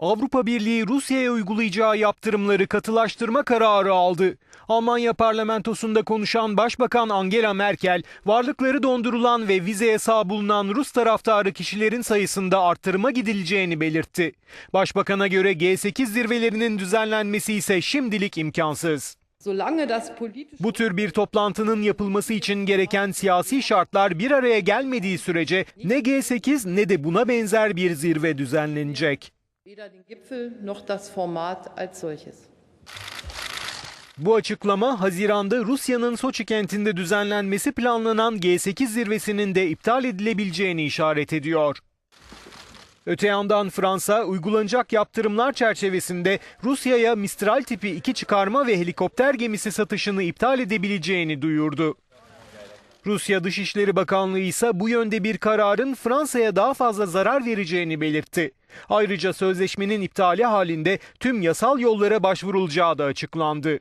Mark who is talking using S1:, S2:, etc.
S1: Avrupa Birliği Rusya'ya uygulayacağı yaptırımları katılaştırma kararı aldı. Almanya parlamentosunda konuşan Başbakan Angela Merkel, varlıkları dondurulan ve vize yasağı bulunan Rus taraftarı kişilerin sayısında arttırıma gidileceğini belirtti. Başbakana göre G8 zirvelerinin düzenlenmesi ise şimdilik imkansız. Bu tür bir toplantının yapılması için gereken siyasi şartlar bir araya gelmediği sürece ne G8 ne de buna benzer bir zirve düzenlenecek.
S2: Weder den Gipfel noch das Format als solches.
S1: Bu açıklama Haziran'da Rusya'nın Soçi kentinde düzenlenmesi planlanan G8 zirvesinin de iptal edilebileceğini işaret ediyor. Öte yandan Fransa uygulanacak yaptırımlar çerçevesinde Rusya'ya Mistral tipi iki çıkarma ve helikopter gemisi satışını iptal edebileceğini duyurdu. Rusya Dışişleri Bakanlığı ise bu yönde bir kararın Fransa'ya daha fazla zarar vereceğini belirtti. Ayrıca sözleşmenin iptali halinde tüm yasal yollara başvurulacağı da açıklandı.